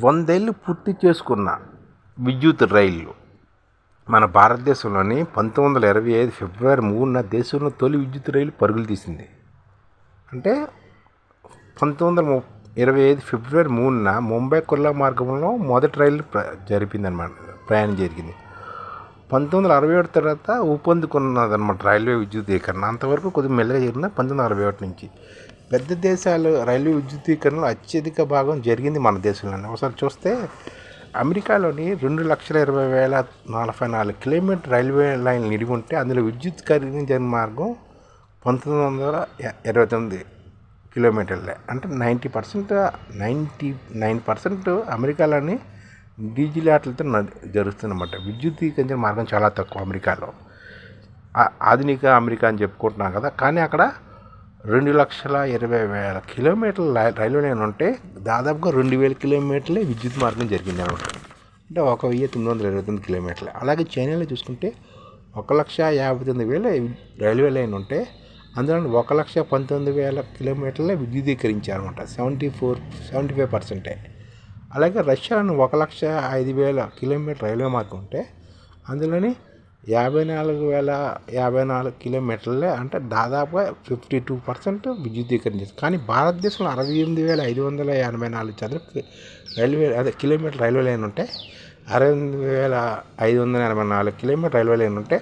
వందేళ్ళు పూర్తి చేసుకున్న విద్యుత్ రైళ్ళు మన భారతదేశంలోని పంతొమ్మిది వందల ఇరవై ఐదు ఫిబ్రవరి మూడున దేశంలో తొలి విద్యుత్ రైలు పరుగులు తీసింది. అంటే పంతొమ్మిది వందల ఇరవై ఐదు ఫిబ్రవరి మూడున ముంబై కుర్లా మార్గంలో మొదటి రైలు ప్ర జరిపిందనమాట ప్రయాణం జరిగింది. పంతొమ్మిది వందల అరవై ఒకటి తర్వాత ఊపందుకున్నదనమాట రైల్వే విద్యుదీకరణ అంతవరకు కొద్దిగా మెల్లగా జరిగిన పంతొమ్మిది వందల అరవై ఒకటి నుంచి. పెద్ద దేశాలు రైల్వే విద్యుదీకరణలో అత్యధిక భాగం జరిగింది మన దేశంలోనే. ఒకసారి చూస్తే అమెరికాలోని రెండు లక్షల ఇరవై వేల నలభై నాలుగు కిలోమీటర్ రైల్వే లైన్ నిడిగి ఉంటే అందులో విద్యుత్ జరిగిన మార్గం పంతొమ్మిది వందల ఇరవై తొమ్మిది కిలోమీటర్లే. అంటే ninety percent ninety nine percent అమెరికాలోని డీజిల్ ఆటలతో జరుగుతుందన్నమాట. విద్యుద్దీకరించిన మార్గం చాలా తక్కువ అమెరికాలో. ఆధునిక అమెరికా అని చెప్పుకుంటున్నాం కదా. కానీ అక్కడ రెండు లక్షల ఇరవై వేల కిలోమీటర్ల రైల్వే లైన్ ఉంటే దాదాపుగా రెండు వేల కిలోమీటర్లే విద్యుత్ మార్గం జరిగింది అనమాట. అంటే ఒక వెయ్యి తొమ్మిది వందల ఇరవై తొమ్మిది కిలోమీటర్లు. అలాగే చైనాలో చూసుకుంటే ఒక లక్ష యాభై తొమ్మిది వేల రైల్వే లైన్ ఉంటే అందులో ఒక లక్ష పంతొమ్మిది వేల కిలోమీటర్లే విద్యుదీకరించారనమాట. సెవెంటీ ఫోర్ సెవెంటీ ఫైవ్ పర్సెంటే. అలాగే రష్యాలో ఒక లక్ష ఐదు వేల కిలోమీటర్ రైల్వే మార్గం ఉంటే అందులోని యాభై నాలుగు వేల యాభై నాలుగు కిలోమీటర్లే అంటే దాదాపుగా ఫిఫ్టీ టూ పర్సెంట్ విద్యుదీకరించారు కానీ భారతదేశంలో అరవై ఎనిమిది వేల ఐదు వందల ఎనభై నాలుగు చదరపు రైల్వే అదే కిలోమీటర్ రైల్వే లైన్ ఉంటే అరవై ఎనిమిది వేల ఐదు వందల ఎనభై నాలుగు కిలోమీటర్ రైల్వే లైన్ ఉంటే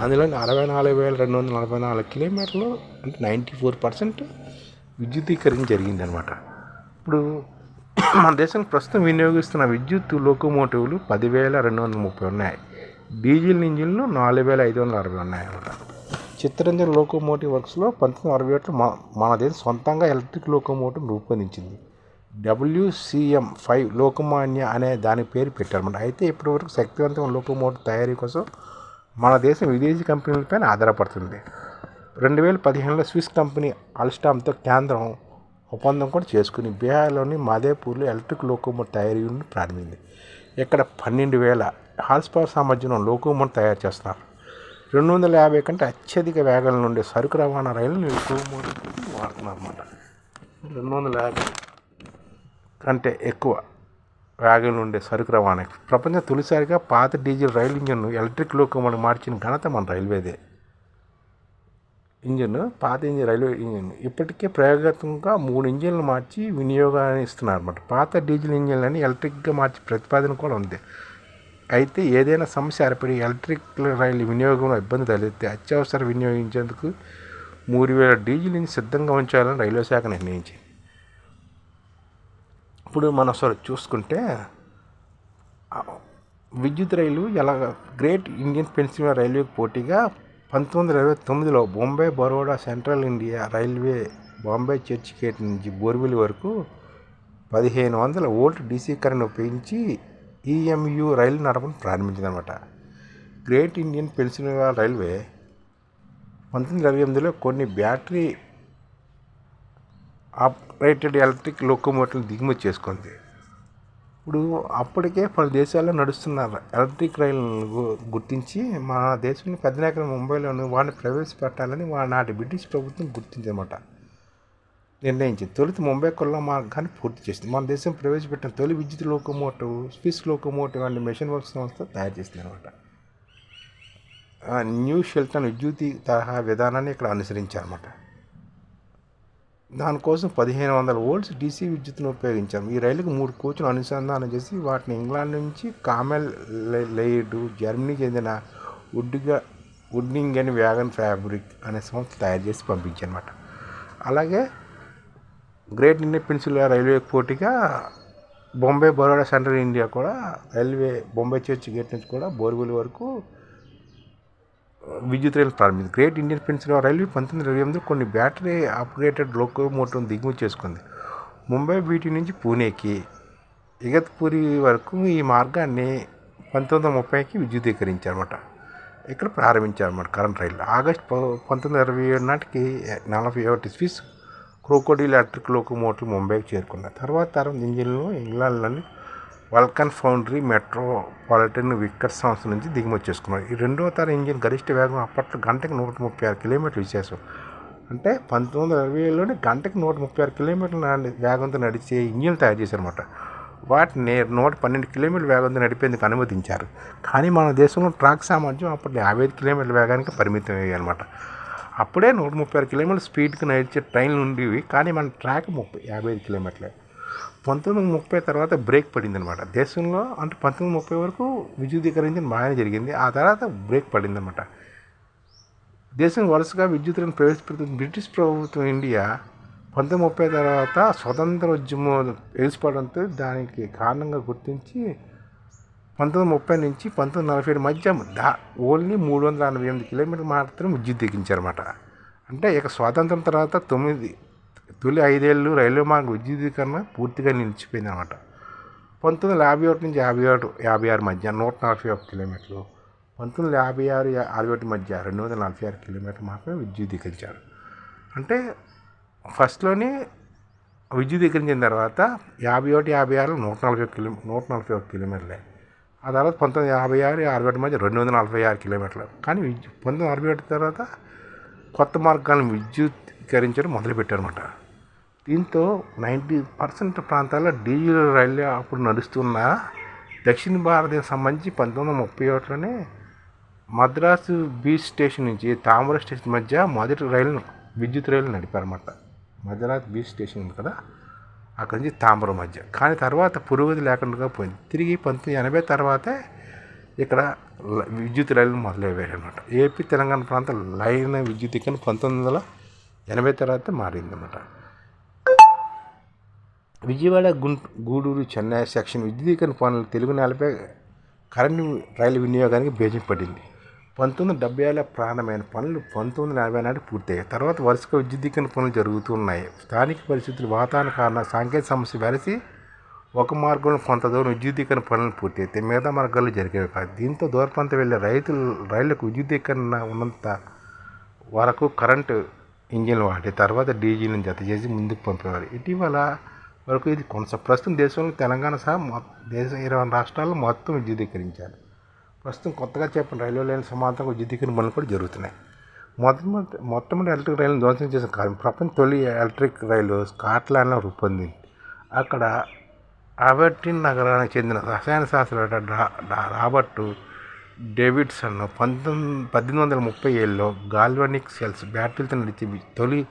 అందులో అరవై నాలుగు వేల రెండు వందల నలభై నాలుగు కిలోమీటర్లు అంటే నైంటీ ఫోర్ పర్సెంట్ విద్యుదీకరణ జరిగిందనమాట ఇప్పుడు మన దేశం ప్రస్తుతం వినియోగిస్తున్న విద్యుత్ లోకోమోటివ్లు పదివేల రెండు వందల ముప్పై ఉన్నాయి. డీజిల్ ఇంజిన్లు నాలుగు వేల ఐదు వందల అరవై ఉన్నాయన్నమాట. చిత్తరంజన్ లోకోమోటివ్ వర్క్స్లో పంతొమ్మిది అరవై ఒకటి మన దేశం సొంతంగా ఎలక్ట్రిక్ లోకోమోటివ్ రూపొందించింది. డబ్ల్యూసిఎం ఫైవ్ లోకమాన్య అనే దాని పేరు పెట్టారన్నమాట. అయితే ఇప్పటివరకు శక్తివంతమైన లోకోమోటివ్ తయారీ కోసం మన దేశం విదేశీ కంపెనీలపైన ఆధారపడుతుంది. రెండు వేల పదిహేనులో స్విస్ కంపెనీ అల్స్టామ్తో కేంద్రం ఒప్పందం కూడా చేసుకుని బీహార్లోని మాదేపూర్లో ఎలక్ట్రిక్ లోకోమోటివ్ తయారీ ప్రారంభించింది. ఇక్కడ పన్నెండు వేల హార్స్ పవర్ సామర్థ్యం లోకోమోన్ తయారు చేస్తున్నారు రెండు వందల యాభై కంటే అత్యధిక వేగాల నుండి సరుకు రవాణా రైలు లోకోమోన్ వాడుతున్నారు అన్నమాట రెండు వందల యాభై కంటే ఎక్కువ వేగం నుండి సరుకు రవాణా. ప్రపంచం తొలిసారిగా పాత డీజిల్ రైలు ఇంజన్ను ఎలక్ట్రిక్ లోకోమోటివ్ మార్చిన ఘనత మన రైల్వేదే. ఇంజిన్ పాత ఇంజిన్ రైల్వే ఇంజిన్ ఇప్పటికే ప్రయోగాత్మకంగా మూడు ఇంజిన్లు మార్చి వినియోగాన్ని ఇస్తున్నారు అనమాట పాత డీజిల్ ఇంజిన్లని ఎలక్ట్రిక్గా మార్చి ప్రతిపాదన కూడా ఉంది. అయితే ఏదైనా సమస్య ఏర్పడి ఎలక్ట్రిక్ రైలు వినియోగంలో ఇబ్బంది తలెత్తే అత్యవసర వినియోగించేందుకు మూడు వేల డీజిల్ ఇంజిన్ సిద్ధంగా ఉంచాలని రైల్వే శాఖ నిర్ణయించింది. ఇప్పుడు మనం అసలు చూసుకుంటే విద్యుత్ రైలు ఎలా గ్రేట్ ఇండియన్ పెన్సిల్వేనియా రైల్వేకి పోటీగా పంతొమ్మిది వందల ఇరవై తొమ్మిదిలో Bombay Baroda Central India Railway Bombay Churchgate నుంచి బోర్విల్ వరకు పదిహేను వందల ఓల్ట్ డీసీ కరెంట్ ఉపయోగించి ఈఎంయు రైలు నడపడం ప్రారంభించిందనమాట గ్రేట్ ఇండియన్ పెన్సిల్వేనియా రైల్వే పంతొమ్మిది ఇరవై ఎనిమిదిలో కొన్ని బ్యాటరీ ఆపరేటెడ్ ఎలక్ట్రిక్ లోకోమోటివ్లు దిగుమతి చేసుకుంది. ఇప్పుడు అప్పటికే పలు దేశాల్లో నడుస్తున్నారు. ఎలక్ట్రిక్ రైళ్ళను గుర్తించి మన దేశంలో పెద్ద నగరం ముంబైలోని వాడిని ప్రవేశపెట్టాలని నాటి బ్రిటిష్ ప్రభుత్వం గుర్తించమాట నిర్ణయించింది. తొలుత ముంబై కొల్లా మార్గాన్ని పూర్తి చేసింది. మన దేశం ప్రవేశపెట్టిన తొలి విద్యుత్ locomotive Swiss locomotive and machine work సంస్థ తయారు చేసింది అనమాట న్యూ షెల్టన్ విద్యుత్ తరహా విధానాన్ని ఇక్కడ అనుసరించారన్నమాట. దానికోసం పదిహేను వందల వోల్ట్స్ డీసీ విద్యుత్తును ఉపయోగించాం ఈ రైలుకు మూడు కోచ్లు అనుసంధానం చేసి వాటిని ఇంగ్లాండ్ నుంచి కామెల్ లెయిడ్ జర్మనీకి చెందిన వుడ్గా వుడ్నింగన్ వ్యాగన్ ఫ్యాబ్రిక్ అనే సంస్థ తయారు చేసి పంపించనమాట అలాగే గ్రేట్ ఇండియన్ పెన్సిల్ రైల్వే పోటీగా బొంబై బరోడా సెంట్రల్ ఇండియా కూడా రైల్వే బొంబై చర్చ్ గేట్ నుంచి కూడా బోర్గుల్ వరకు విద్యుత్ రైలు ప్రారంభించింది గ్రేట్ ఇండియన్ పెన్సిల్వేనియా రైల్వే పంతొమ్మిది ఇరవై ఎనిమిది కొన్ని బ్యాటరీ ఆపరేటెడ్ లోకోమోటివ్ దిగుమతి చేసుకుంది. ముంబై వీటి నుంచి పూణేకి ఇగత్పూరి వరకు ఈ మార్గాన్ని పంతొమ్మిది వందల ముప్పైకి విద్యుదీకరించారన్నమాట. ఇక్కడ ప్రారంభించారన్నమాట కరెంట్ రైలు ఆగస్ట్ పంతొమ్మిది ఇరవై ఏడు నాటికి నలభై ఒకటి స్విస్ క్రోకోడీల్ ఎలక్ట్రిక్ లోకోమోటివ్ ముంబైకి చేరుకున్నాయి తర్వాత తరం ఇంజిన్లు ఇంగ్లాండ్లోని వల్కన్ ఫౌండరీ మెట్రోపాలిటన్ విక్కర్ సంస్థ నుంచి దిగుమతి చేసుకున్నారు. ఈ రెండవ తరం ఇంజిన్ గరిష్ట వేగం అప్పట్లో గంటకు నూట ముప్పై ఆరు కిలోమీటర్లు విశేషం అంటే పంతొమ్మిది వందల ఇరవై ఏళ్ళలోనే గంటకు నూట ముప్పై ఆరు కిలోమీటర్ల వేగంతో నడిచే ఇంజిన్లు తయారు చేశారన్నమాట. వాటిని నూట పన్నెండు కిలోమీటర్ల వేగంతో నడిపేందుకు అనుమతించారు. కానీ మన దేశంలో ట్రాక్ సామర్థ్యం అప్పట్లో యాభై ఐదు కిలోమీటర్ల వేగానికి పరిమితం అయ్యాయి అనమాట అప్పుడే నూట ముప్పై ఆరు కిలోమీటర్ల స్పీడ్కి నడిచే ట్రైన్లు ఉండేవి కానీ మన ట్రాక్ ముప్పై యాభై ఐదు కిలోమీటర్లే. పంతొమ్మిది వందల ముప్పై తర్వాత బ్రేక్ పడింది అనమాట దేశంలో అంటే పంతొమ్మిది ముప్పై వరకు విద్యుదీకరించడం బాగానే జరిగింది. ఆ తర్వాత బ్రేక్ పడింది అనమాట దేశం వరుసగా విద్యుత్తులను ప్రవేశపెడుతుంది. బ్రిటిష్ ప్రభుత్వం ఇండియా పంతొమ్మిది ముప్పై తర్వాత స్వతంత్ర ఉద్యమం ఎగిసిపడంతో దానికి కారణంగా గుర్తించి పంతొమ్మిది ముప్పై నుంచి పంతొమ్మిది నలభై ఏడు మధ్య దా ఓన్లీ మూడు వందల ఎనభై ఎనిమిది కిలోమీటర్లు మాత్రం విద్యుత్ ఎక్కించారన్నమాట అంటే ఇక స్వాతంత్రం తర్వాత తొమ్మిది తొలి ఐదేళ్ళు రైల్వే మార్గం విద్యుదీకరణ పూర్తిగా నిలిచిపోయింది అనమాట పంతొమ్మిది వందల యాభై ఒకటి నుంచి యాభై ఒకటి యాభై ఆరు మధ్య నూట నలభై ఒక కిలోమీటర్లు పంతొమ్మిది వందల యాభై ఆరు అరవై ఒకటి మధ్య రెండు వందల నలభై ఆరు కిలోమీటర్లు మాత్రమే విద్యుదీకరించారు అంటే ఫస్ట్లోనే విద్యుదీకరించిన తర్వాత యాభై ఒకటి యాభై ఆరు నూట నలభై ఒక కిలో నూట నలభై ఒక కిలోమీటర్లే. ఆ తర్వాత పంతొమ్మిది యాభై ఆరు అరవై ఒకటి మధ్య రెండు వందల నలభై ఆరు కిలోమీటర్లు. కానీ విద్యు పంతొమ్మిది అరవై ఒకటి తర్వాత కొత్త మార్గాలను విద్యుత్ విద్యుదీకరించడం మొదలుపెట్టారన్నమాట. దీంతో నైంటీ పర్సెంట్ ప్రాంతాల్లో డీజిల్ రైళ్ళు అప్పుడు నడుస్తున్న దక్షిణ భారతదేశం సంబంధించి పంతొమ్మిది వందల ముప్పై ఒకటిలోనే మద్రాసు బీచ్ స్టేషన్ నుంచి తామర స్టేషన్ మధ్య మొదటి రైలు విద్యుత్ రైలు నడిపారన్నమాట. మద్రాస్ బీచ్ స్టేషన్ ఉంది కదా అక్కడి నుంచి తామర మధ్య. కానీ తర్వాత పురోగతి లేకుండా పోయింది. తిరిగి పంతొమ్మిది ఎనభై తర్వాతే ఇక్కడ విద్యుత్ రైలు మొదలయ్యాయి అనమాట ఏపీ తెలంగాణ ప్రాంతం లైన్ విద్యుత్ ఇక్కడ పంతొమ్మిది వందల ఎనభై తర్వాత మారిందన్నమాట. విజయవాడ గూడూరు చెన్నై సెక్షన్ విద్యుదీకరణ పనులు తెలుగు నేలపై కరెంటు రైలు వినియోగానికి బేజం పడింది. పంతొమ్మిది వందల డెబ్బై ఏళ్ళ ప్రారంభమైన పనులు పంతొమ్మిది వందల ఎనభై నాటికి పూర్తయ్యాయి. తర్వాత వరుసగా విద్యుద్దీకరణ పనులు జరుగుతున్నాయి. స్థానిక పరిస్థితులు వాతావరణ కారణ సాంకేతిక సమస్య వెరసి ఒక మార్గంలో కొంత దూరం విద్యుద్దీకరణ పనులు పూర్తయితే మిగతా మార్గాల్లో జరిగేవి కాదు. దీంతో దూరపంత వెళ్ళే రైతులు రైళ్ళకు విద్యుద్దీకరణ ఉన్నంత వరకు కరెంటు ఇంజిన్లు వాడి తర్వాత డీజిల్ని జత చేసి ముందుకు పంపేవారు. ఇటీవల వరకు ఇది కొంత ప్రస్తుతం దేశంలో తెలంగాణ సహా దేశం దేశ ఇరవై రాష్ట్రాల్లో మొత్తం విద్యుదీకరించారు. ప్రస్తుతం కొత్తగా చెప్పిన రైల్వే లైన్ సమాంతరంగా విద్యుదీకరణ పనులు కూడా జరుగుతున్నాయి. మొట్టమొదటి మొట్టమొదటి ఎలక్ట్రిక్ రైలు ధ్వంసం చేసిన కాలం ప్రపంచ తొలి ఎలక్ట్రిక్ రైలు స్కాట్లాండ్లో రూపొందింది. అక్కడ అబర్టిన్ నగరానికి చెందిన రసాయన శాస్త్రవేత్త డా- డేవిడ్సన్ పంతొమ్మిది పద్దెనిమిది వందల ముప్పై ఏళ్ళలో గాల్వానిక్ సెల్స్ బ్యాటరీలతో నడిచే తొలి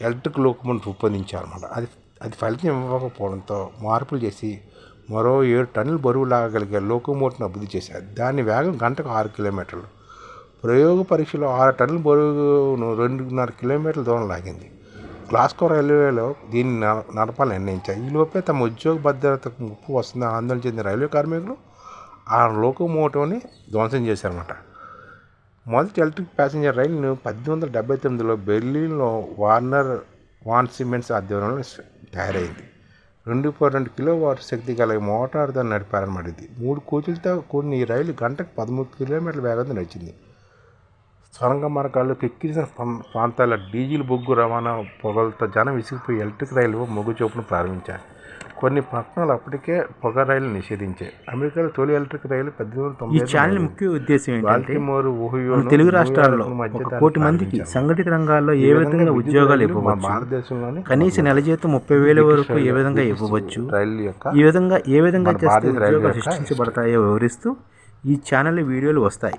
ఎలక్ట్రిక్ లోకమోటివ్ రూపొందించారన్నమాట. అది అది ఫలితం ఇవ్వకపోవడంతో మార్పులు చేసి మరో ఏడు టన్నుల బరువు లాగగలిగే లోకోమోటివ్ను అభివృద్ధి చేశారు. దాని వేగం గంటకు ఆరు కిలోమీటర్లు. ప్రయోగ పరీక్షలో ఆరు టన్నుల బరువును రెండున్నర కిలోమీటర్ల దూరం లాగింది. గ్లాస్కో రైల్వేలో దీన్ని న- నడపాలని నిర్ణయించారు. ఈ లోపే తమ ఉద్యోగ భద్రతకు ముప్పు వస్తుందని ఆందోళన చెందిన రైల్వే కార్మికులు ఆ లోకోమోటివ్ని ధ్వంసం చేశారన్నమాట. మొదటి ఎలక్ట్రిక్ ప్యాసింజర్ రైలును పద్దెనిమిది వందల డెబ్బై తొమ్మిదిలో బెర్లిన్లో వార్నర్ వాన్ సిమెంట్స్ ఆధ్వర్యంలో తయారైంది. రెండు పాయింట్ రెండు కిలో వాట్ శక్తి గల మోటార్తో నడిపారన్నమాట ఇది. మూడు కోచులతో కూడిన ఈ రైలు గంటకు పదమూడు కిలోమీటర్ల వేగంతో నడిచింది. సొరంగ మార్గాల్లో కెక్కిరిసిన ప్రం- ప్రాంతాల డీజిల్ బొగ్గు రవాణా పొగలతో జనం విసిగిపోయి ఎలక్ట్రిక్ రైలు మొగ్గు చూపును ప్రారంభించారు కొన్ని పట్టణాలు అప్పటికే పొగ రైలు నిషేధించాయి. అమెరికాలో తొలి ఎలక్ట్రిక్ రైలు పద్దెనిమిది ఈ ఛానల్. ముఖ్య ఉద్దేశం ఏంటంటే తెలుగు రాష్ట్రాల్లో కోటి మందికి సంఘటిత రంగాల్లో ఏ విధంగా ఉద్యోగాలు ఇవ్వవచ్చు? భారతదేశంలోని కనీస నెల జీతం ముప్పై వేల వరకు ఏ విధంగా ఇవ్వవచ్చు? రైలు యొక్క ఈ విధంగా ఏ విధంగా చేస్తే ఉద్యోగాలు సృష్టించబడతాయో వివరిస్తూ ఈ ఛానల్ వీడియోలు వస్తాయి.